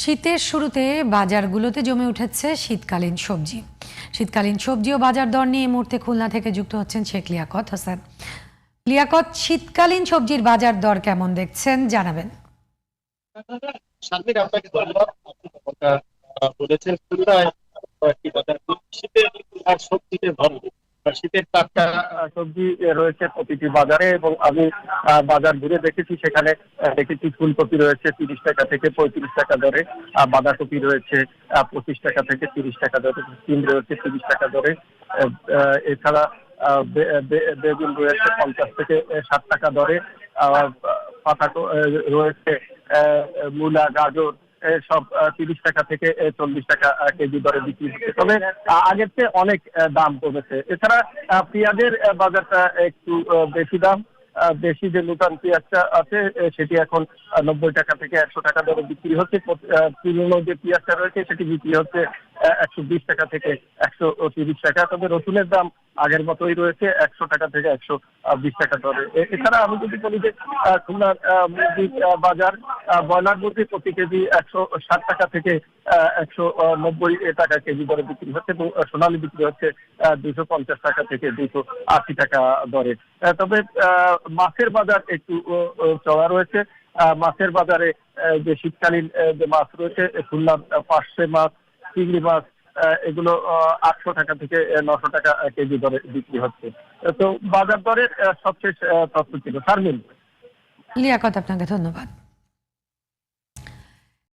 শীতের শুরুতে বাজারগুলোতে জমে উঠেছে শীতকালীন সবজি। শীতকালীন সবজি ও বাজার দর নিয়ে মুহূর্তে খুলনা থেকে যুক্ত হচ্ছেন শেখ লিয়াকত হাসান। লিয়াকত, শীতকালীন সবজির বাজার দর কেমন দেখছেন? জানাবেন। বলেছেন শীতের আর সবজিতে আর শীতের টাটকা সবজি রয়েছে প্রতিটি বাজারে এবং আমি বাজার ঘুরে দেখেছি সেখানে দেখেছি ফুলকপি রয়েছে তিরিশ টাকা থেকে পঁয়ত্রিশ টাকা দরে বাঁধাকপি রয়েছে পঁচিশ টাকা থেকে তিরিশ টাকা দরে, সিম রয়েছে তিরিশ টাকা দরে এছাড়া বেগুন রয়েছে পঞ্চাশ থেকে ষাট টাকা দরে পাতা রয়েছে মূলা, গাজর সব তিরিশ টাকা থেকে চল্লিশ টাকা কেজি দরে বিক্রি হচ্ছে। তবে আগের চেয়ে অনেক দাম কমেছে। এছাড়া পেঁয়াজের বাজারটা একটু বেশি দাম। দেশি যে নূতন পেঁয়াজটা আছে সেটি এখন নব্বই টাকা থেকে একশো টাকা দরে বিক্রি হচ্ছে। পুরনো যে পেঁয়াজটা রয়েছে, সেটি বিক্রি হচ্ছে একশো বিশ টাকা থেকে একশো তিরিশ টাকা। তবে রসুনের দাম আগের মতোই রয়েছে একশো টাকা থেকে একশো বিশ টাকা দরে। এছাড়া আমি যদি বলি যে খুলনার মুরগির বাজার ব্রয়লার মুরগি প্রতি কেজি একশো ষাট টাকা থেকে একশো নব্বই টাকা কেজি দরে বিক্রি হচ্ছে এবং সোনালী বিক্রি হচ্ছে দুইশো পঞ্চাশ টাকা থেকে দুশো আশি টাকা দরে। তবে মাছের বাজার একটু চড়া রয়েছে। মাছের বাজারে যে শীতকালীন যে মাছ রয়েছে খুলনার আহ, পার্শে মাছ চিংড়ি মাছ এগুলো আটশো টাকা থেকে নশো টাকা কেজি দরে বিক্রি হচ্ছে। তো বাজার দরের সবশেষ তথ্য ছিল। শারমিন। কথা আপনাকে, ধন্যবাদ।